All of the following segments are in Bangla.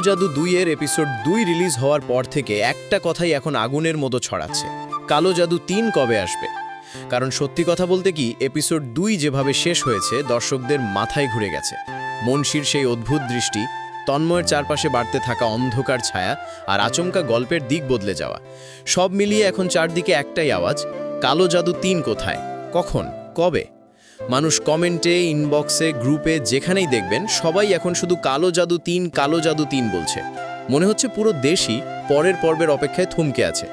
জাদু দুই এর এপিসোড দুই রিলিজ হওয়ার পর থেকে একটা কথাই এখন আগুনের মতো ছড়াচ্ছে। কালো জাদু তিন কবে আসবে? কারণ সত্যি কথা বলতে কি এপিসোড দুই যেভাবে শেষ হয়েছে, দর্শকদের মাথায় ঘুরে গেছে। মনশির সেই অদ্ভুত দৃষ্টি, তন্ময়ের চারপাশে বাড়তে থাকা অন্ধকার ছায়া আর আচমকা গল্পের দিক বদলে যাওয়া। সব মিলিয়ে এখন চারদিকে একটাই আওয়াজ, কালো জাদু তিন কোথায়? কখন? কবে? মানুষ কমেন্টে ইনবক্সে গ্রুপে, যেখানেই দেখবেন, সবাই এখন শুধু কালো জাদু তিন, কালো জাদু তিন বলছে। মনে হচ্ছে পুরো দেশই পরের পর্বের অপেক্ষায় থমকে আছে।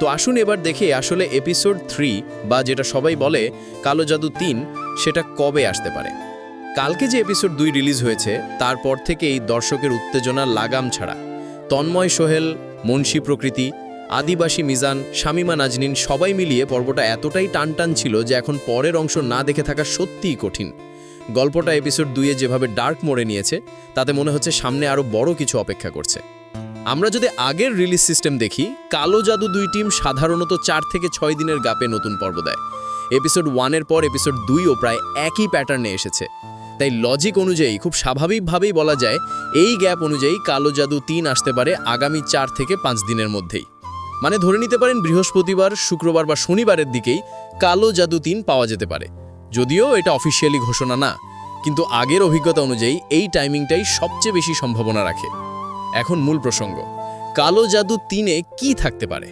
তো আসুন এবার দেখে আসলে এপিসোড থ্রি বা যেটা সবাই বলে কালো জাদু তিন, সেটা কবে আসতে পারে। কালকে যে এপিসোড দুই রিলিজ হয়েছে, তারপর থেকেই দর্শকের উত্তেজনা লাগাম ছাড়া। তন্ময় সোহেল, মুন্সী প্রকৃতি আদিবাসী মিজান, শামিমা, নাজনিন সবাই মিলিয়ে পর্বটা এতটাই টানটান ছিল যে এখন পরের অংশ না দেখে থাকা সত্যিই কঠিন। গল্পটা এপিসোড দুইয়ে যেভাবে ডার্ক মোড়ে নিয়েছে, তাতে মনে হচ্ছে সামনে আরও বড় কিছু অপেক্ষা করছে। আমরা যদি আগের রিলিজ সিস্টেম দেখি, কালো জাদু দুই টিম সাধারণত চার থেকে ছয় দিনের গাপে নতুন পর্ব দেয়। এপিসোড ওয়ানের পর এপিসোড দুইও প্রায় একই প্যাটার্নে এসেছে। তাই লজিক অনুযায়ী খুব স্বাভাবিকভাবেই বলা যায়, এই গ্যাপ অনুযায়ী কালো জাদু তিন আসতে পারে আগামী চার থেকে পাঁচ দিনের মধ্যেই। মানে ধরে নিতে পারেন বৃহস্পতিবার, শুক্রবার বা শনিবারের দিকেই কালো জাদু তিন পাওয়া যেতে পারে। যদিও এটা অফিসিয়ালি ঘোষণা না, কিন্তু আগের অভিজ্ঞতা অনুযায়ী এই টাইমিংটাই সবচেয়ে বেশি সম্ভাবনা রাখে। এখন মূল প্রসঙ্গ, কালো জাদু তিনে কি থাকতে পারে?